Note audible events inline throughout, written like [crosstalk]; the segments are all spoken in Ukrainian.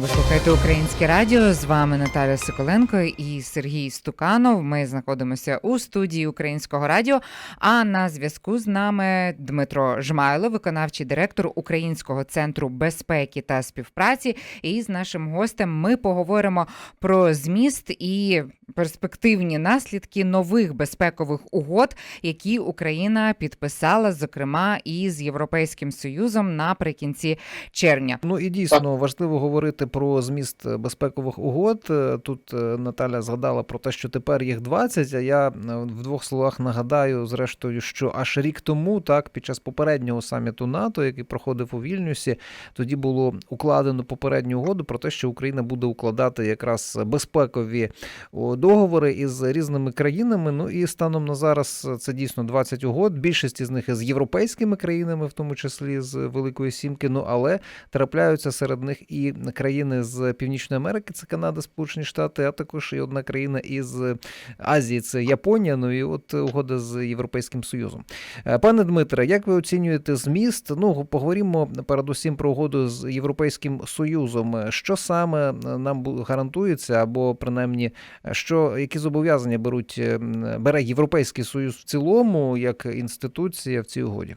Ви слухаєте українське радіо. З вами Наталя Соколенко і Сергій Стуканов. Ми знаходимося у студії українського радіо. А на зв'язку з нами Дмитро Жмайло, виконавчий директор Українського центру безпеки та співпраці. І з нашим гостем ми поговоримо про зміст і перспективні наслідки нових безпекових угод, які Україна підписала, зокрема і з Європейським Союзом наприкінці червня. Ну і дійсно важливо говорити про зміст безпекових угод. Е, Тут е, Наталя згадала про те, що тепер їх 20, А я е, в двох словах нагадаю, зрештою, що аж рік тому, так, під час попереднього саміту НАТО, який проходив у Вільнюсі, тоді було укладено попередню угоду про те, що Україна буде укладати якраз безпекові договори із різними країнами. Ну і станом на зараз це дійсно 20 угод. Більшість із них із європейськими країнами, в тому числі з Великої Сімки. Ну але трапляються серед них і країни з Північної Америки, це Канада, Сполучені Штати, а також і одна країна із Азії, це Японія. Ну і от угода з Європейським Союзом. Е, Пане Дмитре, як ви оцінюєте зміст? Ну поговоримо передусім про угоду з Європейським Союзом. Що саме нам гарантується, або принаймні, що які зобов'язання беруть бере Європейський Союз в цілому як інституція в цій угоді?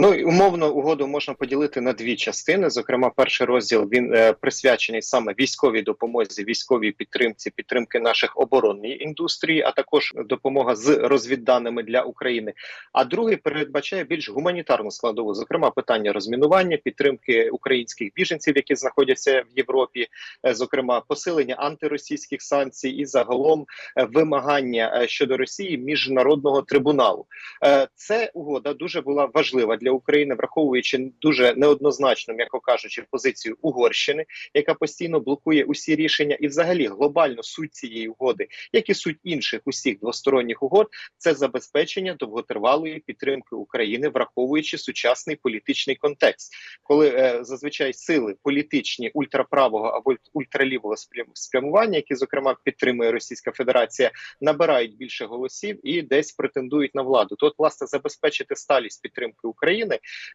Ну і умовно угоду можна поділити на дві частини. Зокрема, перший розділ він е, присвячений саме військовій допомозі, військовій підтримці, підтримки наших оборонної індустрії, а також допомога з розвідданими для України. А другий передбачає більш гуманітарну складову, зокрема питання розмінування, підтримки українських біженців, які знаходяться в Європі, е, зокрема посилення антиросійських санкцій і загалом е, вимагання е, щодо Росії міжнародного трибуналу. Е, Це угода дуже була важлива для України, враховуючи дуже неоднозначно, м'яко кажучи, позицію Угорщини, яка постійно блокує усі рішення, і взагалі глобально суть цієї угоди, як і суть інших усіх двосторонніх угод, це забезпечення довготривалої підтримки України, враховуючи сучасний політичний контекст, коли е, зазвичай сили політичні ультраправого або ультралівого спрям- спрямування, які зокрема підтримує Російська Федерація, набирають більше голосів і десь претендують на владу. То, от, власне, забезпечити сталість підтримки України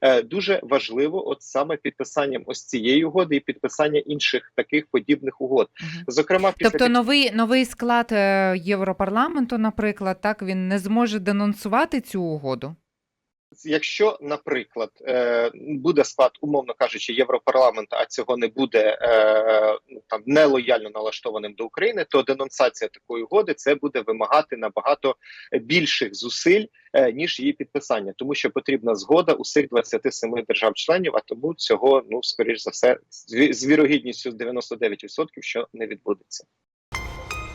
е, дуже важливо, от саме підписанням ось цієї угоди і підписання інших таких подібних угод. Зокрема, після Тобто новий новий склад е, Європарламенту, наприклад, так він не зможе денонсувати цю угоду. Якщо, наприклад, е, буде склад, умовно кажучи, Європарламенту, а цього не буде е, ну, там нелояльно налаштованим до України, то денонсація такої угоди це буде вимагати набагато більших зусиль е, ніж її підписання, тому що потрібна згода усіх 27 держав-членів. А тому цього ну скоріш за все з вірогідністю 99%, що не відбудеться.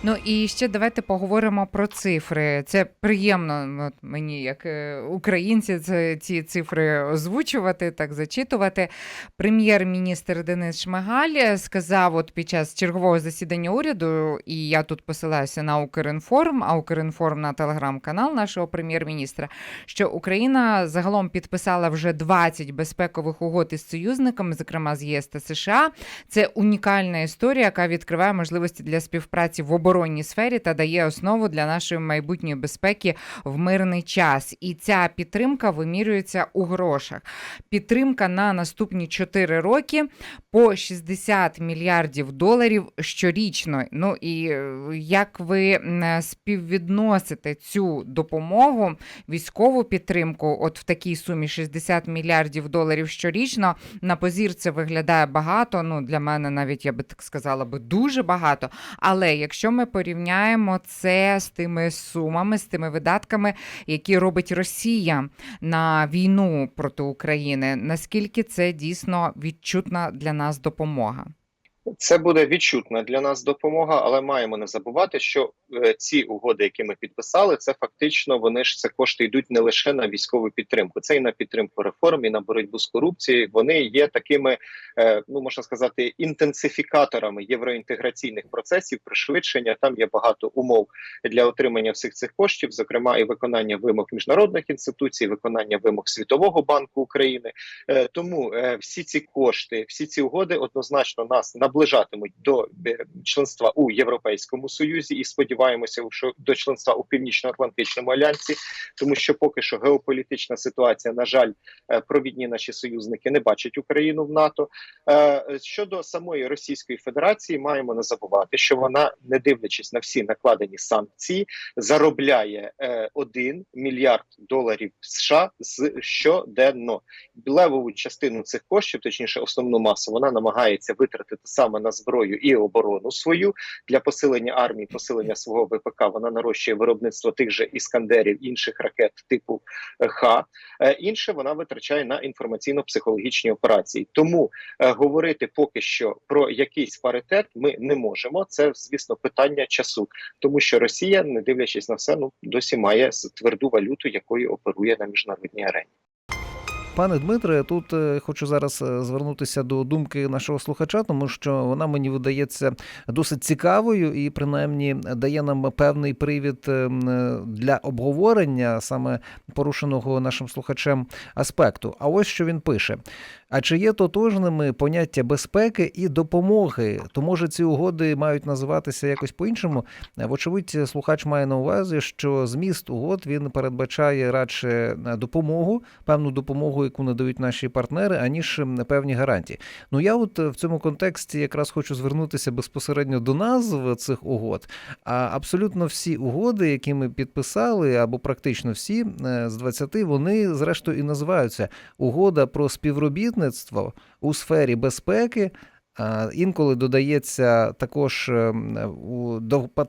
Ну і ще давайте поговоримо про цифри. Це приємно от мені, як е, українці, це ці цифри озвучувати, так зачитувати. Прем'єр-міністр Денис Шмигаль сказав от під час чергового засідання уряду, і я тут посилаюся на Укрінформ, а Укрінформ на телеграм-канал нашого прем'єр-міністра, що Україна загалом підписала вже 20 безпекових угод із союзниками, зокрема з ЄС та США. Це унікальна історія, яка відкриває можливості для співпраці в оборонній сфері та дає основу для нашої майбутньої безпеки в мирний час. І ця підтримка вимірюється у грошах. Підтримка на наступні 4 роки по 60 мільярдів доларів щорічно. Ну і е, як ви співвідносите цю допомогу, військову підтримку, от в такій сумі 60 мільярдів доларів щорічно, на позір це виглядає багато. Ну для мене навіть я би так сказала би дуже багато. Але якщо ми порівняємо це з тими сумами, з тими видатками, які робить Росія на війну проти України, наскільки це дійсно відчутна для нас допомога? Це буде відчутна для нас допомога, але маємо не забувати, що ці угоди, які ми підписали, це фактично вони ж це кошти йдуть не лише на військову підтримку, це і на підтримку реформ, і на боротьбу з корупцією. Вони є такими, е, ну можна сказати, інтенсифікаторами євроінтеграційних процесів, пришвидшення. Там є багато умов для отримання всіх цих коштів, зокрема і виконання вимог міжнародних інституцій, виконання вимог Світового банку України. Е, Тому е, всі ці кошти, всі ці угоди однозначно нас наближатимуть до е, членства у Європейському Союзі, і сподіваємося, сподіваємося що до членства у північно-атлантичному альянсі, тому що поки що геополітична ситуація, на жаль, е, провідні наші союзники не бачать Україну в НАТО. Е, Щодо самої Російської Федерації, маємо не забувати, що вона, не дивлячись на всі накладені санкції, заробляє е, 1 мільярд доларів США з щоденно. Левову частину цих коштів, точніше, основну масу, вона намагається витратити саме на зброю і оборону свою для посилення армії, посилення свого ВПК. Вона нарощує виробництво тих же іскандерів, інших ракет типу е, Х. Е, Інше вона витрачає на інформаційно-психологічні операції. Тому е, говорити поки що про якийсь паритет ми не можемо. Це звісно питання часу, тому що Росія, не дивлячись на все, ну досі має тверду валюту, якою оперує на міжнародній арені. Пане Дмитре, тут е, хочу зараз е, звернутися до думки нашого слухача, тому що вона мені видається досить цікавою і принаймні дає нам певний привід е, для обговорення саме порушеного нашим слухачем аспекту. А ось що він пише: а чи є тотожними поняття безпеки і допомоги? То може ці угоди мають називатися якось по-іншому? Е, Вочевидь, слухач має на увазі, що зміст угод він передбачає радше е, допомогу, певну допомогу, яку надають наші партнери, аніж певні гарантії. Ну я от е, в цьому контексті якраз хочу звернутися безпосередньо до назв цих угод. А абсолютно всі угоди, які ми підписали, або практично всі з 20, вони зрештою і називаються угода про співробітництво у сфері безпеки. Інколи додається також ем,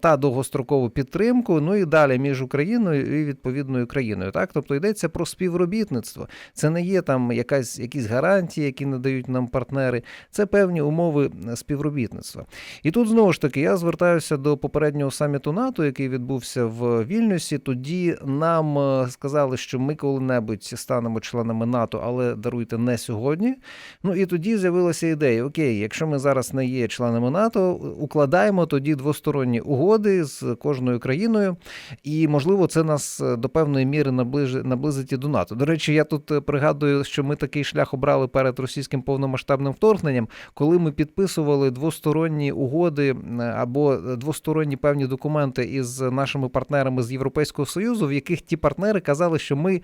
та довгострокову підтримку, ну і далі між Україною і відповідною країною. Так, тобто йдеться про співробітництво. Це не є там якась якісь гарантії, які надають нам партнери. Це певні умови е, співробітництва. І тут знову ж таки я звертаюся до попереднього саміту НАТО, який відбувся в Вільнюсі. Тоді нам е, сказали, що ми коли-небудь станемо членами НАТО, але даруйте не сьогодні. Ну і тоді з'явилася ідея: окей, якщо ми зараз не є членами НАТО, укладаємо тоді двосторонні угоди з кожною країною, і можливо це нас е, до певної міри наблизить і до НАТО. До речі, я тут е, пригадую, що ми такий шлях обрали перед російським повномасштабним вторгненням, коли ми підписували двосторонні угоди е, або двосторонні певні документи із нашими партнерами з Європейського Союзу, в яких ті партнери казали, що ми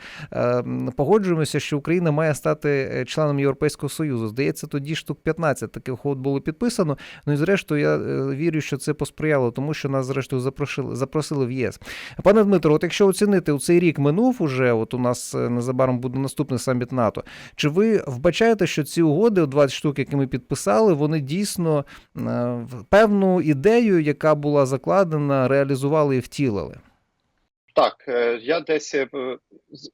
погоджуємося, що Україна має стати членом Європейського Союзу. Здається, тоді штук 15 таких угод було підписано. Ну і зрештою, я е, вірю, що це посприяло, тому що нас зрештою запросили, запросили в ЄС. Пане Дмитро, от якщо оцінити у цей рік минув уже, от у нас е, незабаром буде наступний саміт НАТО. Чи ви вбачаєте, що ці угоди, 20 штук, які ми підписали, вони дійсно е, певну ідею, яка була закладена, реалізували і втілили? Так, е, я десь, е,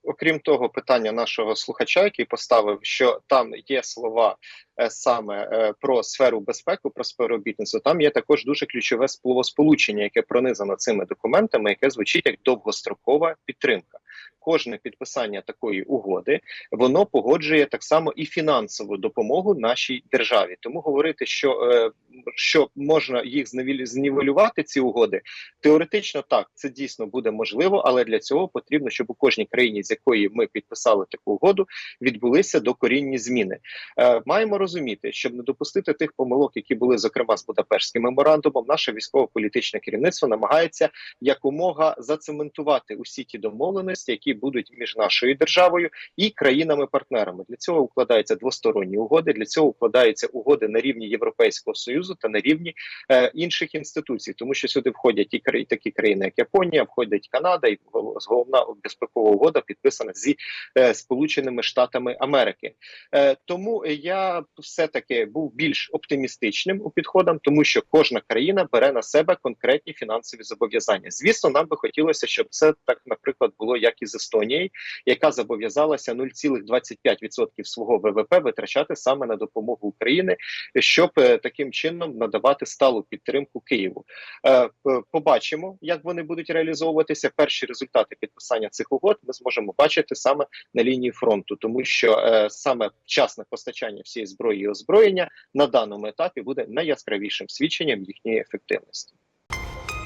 окрім того питання нашого слухача, який поставив, що там є слова е, саме про сферу безпеки, про співробітництво, там є також дуже ключове словосполучення, яке пронизано цими документами, яке звучить як довгострокова підтримка. Кожне підписання такої угоди воно погоджує так само і фінансову допомогу нашій державі. Тому говорити, що, е, що можна їх знівелювати, ці угоди, теоретично так, це дійсно буде можливо, але для цього потрібно, щоб у кожній країні, з якої ми підписали таку угоду, відбулися докорінні зміни. Е, маємо розуміти, щоб не допустити тих помилок, які були зокрема з Будапештським меморандумом, наше військово-політичне керівництво намагається якомога зацементувати усі ті домовленості, які будуть між нашою державою і країнами-партнерами. Для цього укладаються двосторонні угоди. Для цього укладаються угоди на рівні Європейського союзу та на рівні е, інших інституцій, тому що сюди входять і краї, такі країни, як Японія, входить Канада, і гол- головна безпекова угода підписана зі е, Сполученими Штатами Америки. Е, тому я все таки був більш оптимістичним у підходам, тому що кожна країна бере на себе конкретні фінансові зобов'язання. Звісно, нам би хотілося, щоб це так, наприклад, було як і з Естонією, яка зобов'язалася 0,25% свого ВВП витрачати саме на допомогу Україні, щоб е, таким чином надавати сталу підтримку Києву. Е, побачимо, як вони будуть реалізовуватися. Перші результати підписання цих угод ми зможемо бачити саме на лінії фронту, тому що е, саме вчасне постачання всієї зброї і озброєння на даному етапі буде найяскравішим свідченням їхньої ефективності.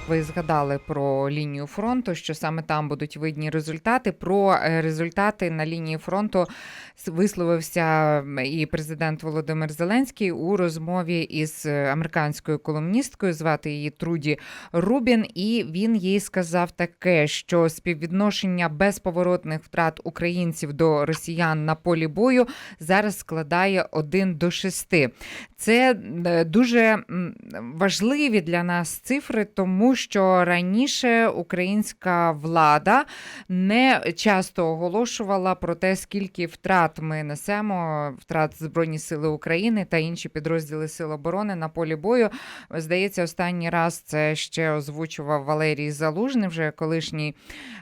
Ви згадали про лінію фронту, що саме там будуть видні результати. Про е, результати на лінії фронту висловився і президент Володимир Зеленський у розмові із е, американською колумністкою. Звати її Труді Рубін, і він їй сказав таке, що співвідношення безповоротних втрат українців до росіян на полі бою зараз складає 1 до 6. Це е, дуже важливі для нас цифри, тому що раніше українська влада не часто оголошувала про те, скільки втрат ми несемо, втрат Збройні Сили України та інші підрозділи Сил оборони на полі бою. Здається, останній раз це ще озвучував Валерій Залужний, вже колишній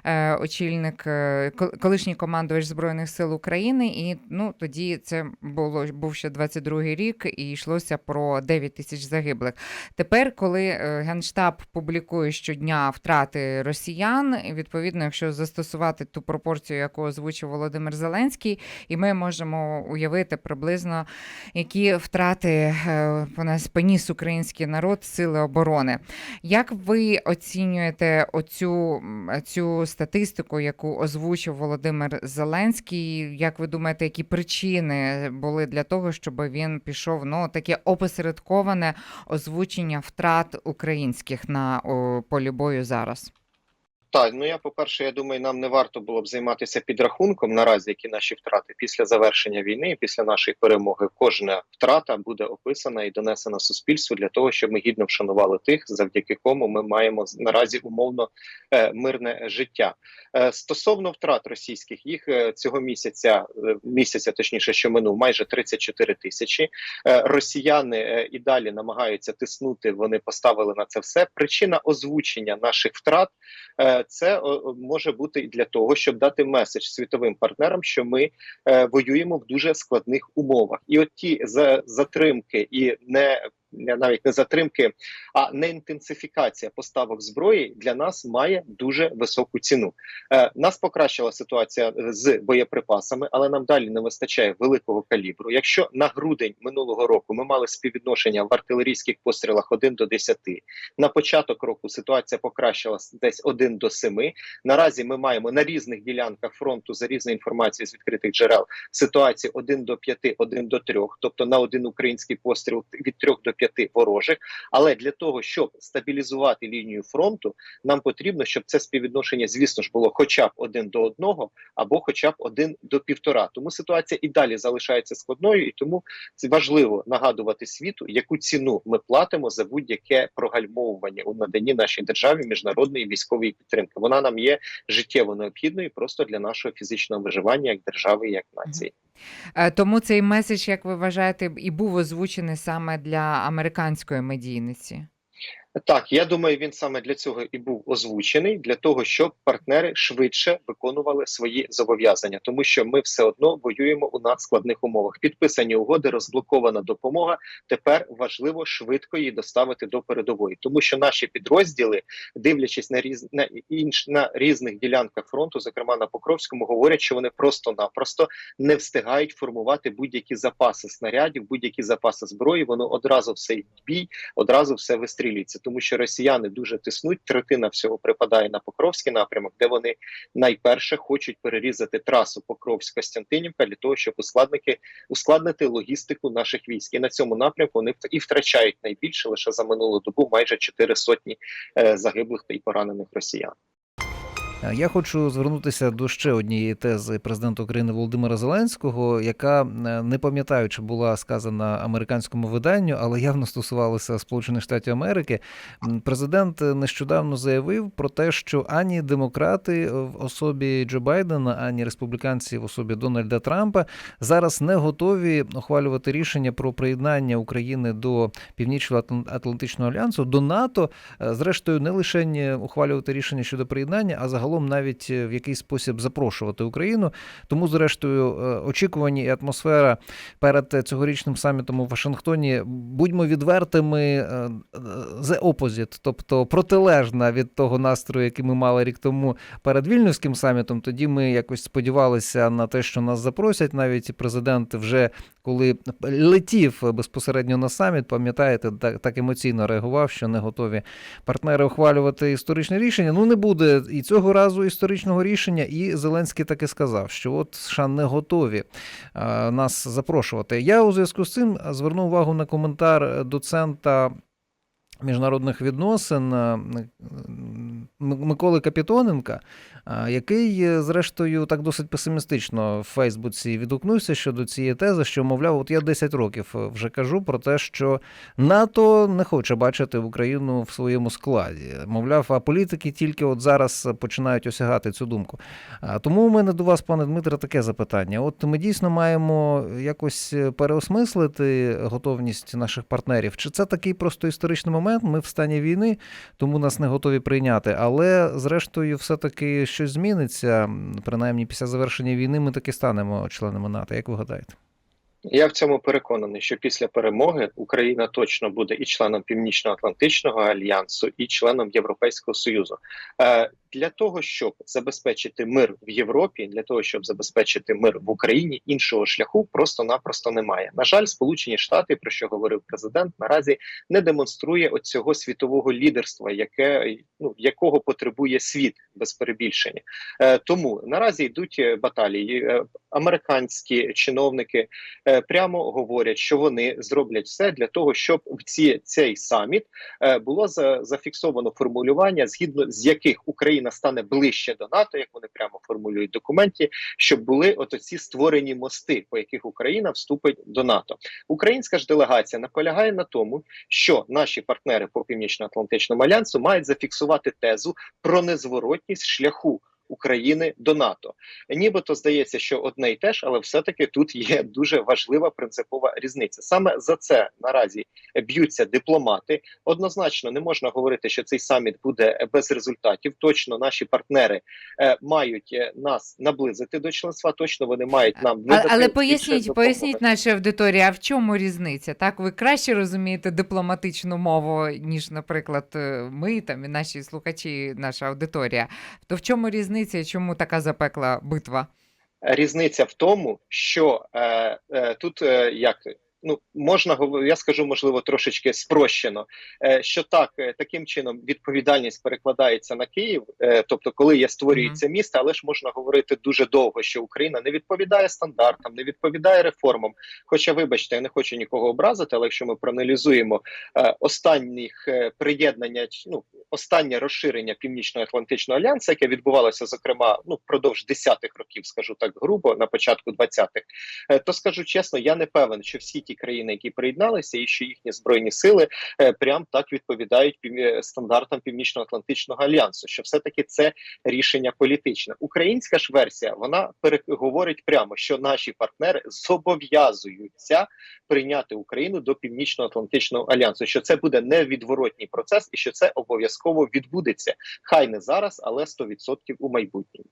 е, очільник, е, колишній командувач Збройних сил України. І ну тоді це було був ще 22-й рік, і йшлося про 9 тисяч загиблих. Тепер, коли е, Генштаб публікує щодня втрати росіян, і, відповідно, якщо застосувати ту пропорцію, яку озвучив Володимир Зеленський, і ми можемо уявити приблизно, які втрати е, понес поніс український народ сили оборони. Як ви оцінюєте оцю цю статистику, яку озвучив Володимир Зеленський? Як ви думаєте, які причини були для того, щоб він пішов ну таке опосередковане озвучення втрат українських на о, полі бою зараз? Так, ну я по-перше, я думаю, нам не варто було б займатися підрахунком наразі, які наші втрати після завершення війни, після нашої перемоги. Кожна втрата буде описана і донесена суспільству для того, щоб ми гідно вшанували тих, завдяки кому ми маємо наразі умовно е, мирне життя. Е, стосовно втрат російських, їх е, цього місяця, місяця точніше, що минув, майже 34 тисячі. Росіяни і далі намагаються тиснути. Вони поставили на це все. Причина озвучення наших втрат. Е, Це о, о, може бути і для того, щоб дати меседж світовим партнерам, що ми е, воюємо в дуже складних умовах, і от ті за, затримки і не- навіть не затримки, а не інтенсифікація поставок зброї для нас має дуже високу ціну. Е, нас покращила ситуація е, з боєприпасами, але нам далі не вистачає великого калібру. Якщо на грудень минулого року ми мали співвідношення в артилерійських пострілах 1 до 10, на початок року ситуація покращилась десь 1 до 7. Наразі ми маємо на різних ділянках фронту за різною інформацією з відкритих джерел ситуації 1 до 5, 1 до 3, тобто на один український постріл від 3 до 5 ворожих. Але для того, щоб стабілізувати лінію фронту, нам потрібно, щоб це співвідношення, звісно ж, було хоча б 1 до 1, або хоча б 1 до 1,5. Тому ситуація і далі залишається складною, і тому важливо нагадувати світу, яку ціну ми платимо за будь-яке прогальмовування у наданні нашій державі міжнародної військової підтримки. Вона нам є життєво необхідною просто для нашого фізичного виживання як держави, як нації. Е, Тому цей меседж, як ви вважаєте, і був озвучений саме для американської медійниці. Так, я думаю, він саме для цього і був озвучений для того, щоб партнери швидше виконували свої зобов'язання, тому що ми все одно воюємо у надскладних умовах. Підписані угоди, розблокована допомога. Тепер важливо швидко її доставити до передової, тому що наші підрозділи, дивлячись на різ на інш на різних ділянках фронту, зокрема на Покровському, говорять, що вони просто-напросто не встигають формувати будь-які запаси снарядів, будь-які запаси зброї. Воно одразу все бій, одразу все вистрілюється, тому що росіяни дуже тиснуть. Третина всього припадає на Покровський напрямок, де вони найперше хочуть перерізати трасу Покровськ-Костянтинівка для того, щоб ускладники ускладнити логістику наших військ. І на цьому напрямку вони і втрачають найбільше лише за минулу добу майже чотири сотні е, загиблих та й поранених росіян. Е, Я хочу звернутися до ще однієї тези президента України Володимира Зеленського, яка е, не пам'ятаю, чи була сказана американському виданню, але явно стосувалася Сполучених Штатів Америки. Президент нещодавно заявив про те, що ані демократи в особі Джо Байдена, ані республіканці в особі Дональда Трампа зараз не готові ухвалювати рішення про приєднання України до Північно-Атлантичного альянсу, до НАТО. Е, Зрештою, не лише ухвалювати рішення щодо приєднання, а загалом загалом навіть е, в якийсь спосіб запрошувати Україну. Тому, зрештою, е, очікувані і атмосфера перед е, цьогорічним самітом у Вашингтоні, будьмо відвертими, the opposite, тобто протилежна від того настрою, який ми мали рік тому перед вільнюським самітом. Тоді ми якось сподівалися на те, що нас запросять. Навіть президент вже коли летів безпосередньо на саміт, пам'ятаєте, так, так емоційно реагував, що не готові партнери ухвалювати історичне рішення. Ну не буде і цього разу історичного рішення. І Зеленський таки сказав, що от США не готові е, нас запрошувати. Я у зв'язку з цим звернув увагу на коментар доцента. Міжнародних відносин е, Миколи Капітоненка, е, який, е, зрештою, так досить песимістично в Фейсбуці відгукнувся щодо цієї тези, що, мовляв, от я 10 років е, вже кажу про те, що НАТО не хоче бачити Україну в своєму складі. Мовляв, а політики тільки от зараз починають осягати цю думку. Тому у мене до вас, пане Дмитре, таке запитання. От ми дійсно маємо якось переосмислити готовність наших партнерів. Чи це такий просто історичний момент? Ми в стані війни, тому нас не готові прийняти. Але зрештою, все-таки щось зміниться. Принаймні, після завершення війни ми таки станемо членами НАТО. Як ви гадаєте? Я в цьому переконаний, що після перемоги Україна точно буде і членом Північно-Атлантичного альянсу, і членом Європейського союзу. Для того щоб забезпечити мир в Європі, для того щоб забезпечити мир в Україні, іншого шляху просто-напросто немає. На жаль, Сполучені Штати, про що говорив президент, наразі не демонструє оцього світового лідерства, яке ну якого потребує світ без перебільшення. Е, тому наразі йдуть е, баталії. Е, американські чиновники е, прямо говорять, що вони зроблять все для того, щоб в ці цей саміт е, було за, зафіксовано формулювання, згідно з яких Україна стане ближче до НАТО, як вони прямо формулюють в документі, щоб були от ці створені мости, по яких Україна вступить до НАТО. Українська ж делегація наполягає на тому, що наші партнери по північно-атлантичному альянсу мають зафіксувати тезу про незворотність шляху. України до НАТО, нібито здається, що одне й те ж, але все-таки тут є дуже важлива принципова різниця. Саме за це наразі б'ються дипломати. Однозначно не можна говорити, що цей саміт буде без результатів. Точно наші партнери е, мають е, нас наблизити до членства. Точно вони мають нам не але поясніть, поясніть нашій аудиторії, а в чому різниця? Так, ви краще розумієте дипломатичну мову, ніж, наприклад, е, ми там і наші слухачі, наша аудиторія. То в чому різниця? І Чому така запекла битва? Різниця в тому, що е, е, тут е, як. Ну, можна я скажу, можливо, трошечки спрощено, е, що так, е, таким чином відповідальність перекладається на Київ. Е, тобто, коли є створюється місто, але ж можна говорити дуже довго, що Україна не відповідає стандартам, не відповідає реформам. Хоча, вибачте, я не хочу нікого образити, але якщо ми проаналізуємо останніх приєднання, ну останнє розширення Північно-Атлантичного альянсу, яке відбувалося, зокрема, ну впродовж десятих років, скажу так грубо, на початку 20-х, е, то скажу чесно, я не певен, що всі ті країни, які приєдналися, і що їхні збройні сили е, прям так відповідають е, стандартам Північно-Атлантичного альянсу. Що все таки це рішення політичне. Українська ж версія вона пере- говорить прямо, що наші партнери зобов'язуються прийняти Україну до Північно-Атлантичного альянсу. Що це буде невідворотній процес, і що це обов'язково відбудеться. Хай не зараз, але 100% у майбутньому.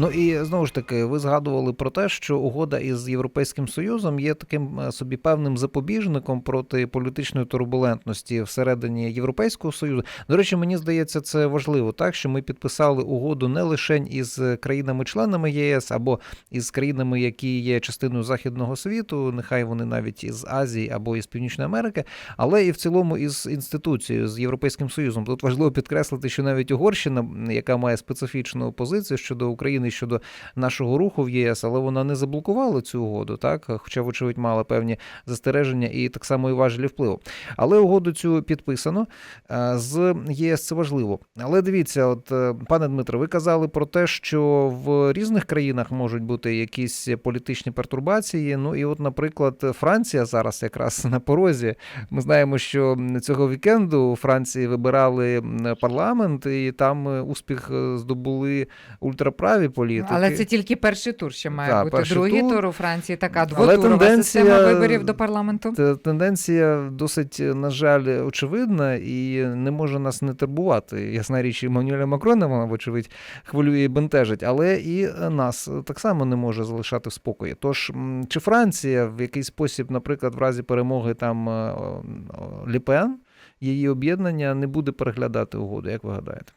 Ну і знову ж таки, ви згадували про те, що угода із Європейським Союзом є таким е, собі певним запобіжником проти політичної турбулентності всередині Європейського Союзу. До речі, мені здається, це важливо, так що ми підписали угоду не лише із країнами-членами єС або із країнами, які є частиною західного світу, нехай вони навіть із Азії або із Північної Америки, але і в цілому із інституцією з Європейським Союзом. Тут важливо підкреслити, що навіть Угорщина, яка має специфічну позицію щодо України і щодо нашого руху в ЄС, але вона не заблокувала цю угоду, так хоча, вочевидь, мала певні застереження і так само і важелі впливу. Але угоду цю підписано е, з ЄС це важливо. Але дивіться, от е, пане Дмитро, ви казали про те, що в різних країнах можуть бути якісь політичні пертурбації. Ну і, от, наприклад, Франція зараз якраз [laughs] на порозі. Ми знаємо, що цього вікенду у Франції вибирали парламент, і там е, успіх здобули ультраправі політики. Але це тільки перший тур, ще має Так, бути. Другий тур. тур у Франції така двотурова система виборів до парламенту. Те- Тенденція досить, на жаль, очевидна і не може нас не турбувати. Ясна річ, і Макрона, вона, вочевидь, хвилює і бентежить, але і нас так само не може залишати в спокої. Тож, чи Франція в якийсь спосіб, наприклад, в разі перемоги там е, Ліпен, її об'єднання не буде переглядати угоду, як ви гадаєте?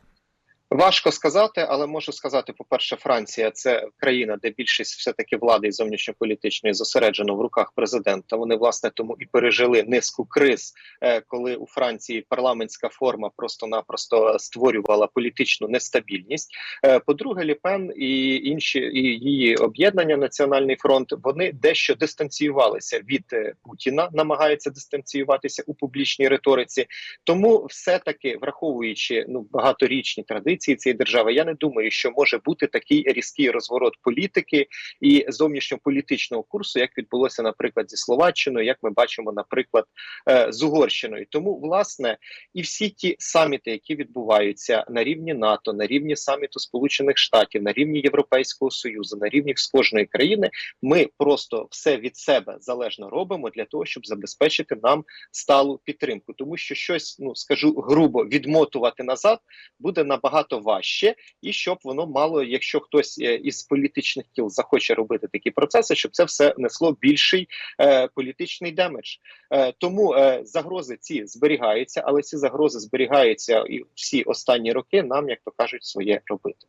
Важко сказати, але можу сказати: по-перше, Франція це країна, де більшість все таки влади і зовнішньополітичної зосереджено в руках президента. Вони власне тому і пережили низку криз, е, коли у Франції парламентська форма просто-напросто створювала політичну нестабільність. Е, По-друге, Ліпен і інші і її об'єднання Національний фронт вони дещо дистанціювалися від е, Путіна, намагаються дистанціюватися у публічній риториці. Тому, все таки, враховуючи ну багаторічні традиції цієї держави, я не думаю, що може бути такий різкий розворот політики і зовнішньополітичного курсу, як відбулося, наприклад, зі Словаччиною, як ми бачимо, наприклад, е, з Угорщиною. Тому, власне, і всі ті саміти, які відбуваються на рівні НАТО, на рівні саміту Сполучених Штатів, на рівні Європейського Союзу, на рівні з кожної країни, ми просто все від себе залежно робимо для того, щоб забезпечити нам сталу підтримку, тому що щось, ну скажу грубо, відмотувати назад буде набагато важче, і щоб воно мало, якщо хтось е, із політичних кіл захоче робити такі процеси, щоб це все несло більший е, політичний демедж. Е, тому е, загрози ці зберігаються, але ці загрози зберігаються і всі останні роки. Нам, як то кажуть, своє робити.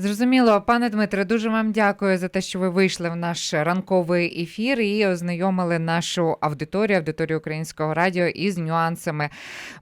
Зрозуміло, пане Дмитре, дуже вам дякую за те, що ви вийшли в наш ранковий ефір і ознайомили нашу аудиторію, аудиторію українського радіо із нюансами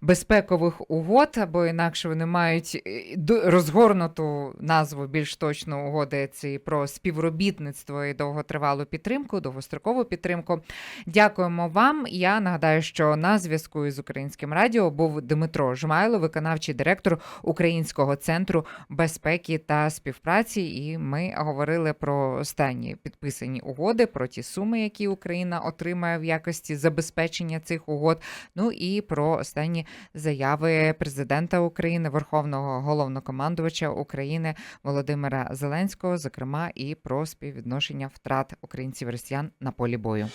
безпекових угод, або інакше вони мають е, розгорнуту назву більш точно угоди ці про співробітництво і довготривалу підтримку, довгострокову підтримку. Дякуємо вам. Я нагадаю, що на зв'язку із українським радіо був Дмитро Жмайло, виконавчий директор Українського центру безпеки та співпраці. І ми говорили про останні підписані угоди, про ті суми, які Україна отримає в якості забезпечення цих угод. Ну і про останні заяви президента України, Верховного головнокомандувача України Володимира Зеленського, зокрема і про співвідношення втрат українців росіян на полі бою.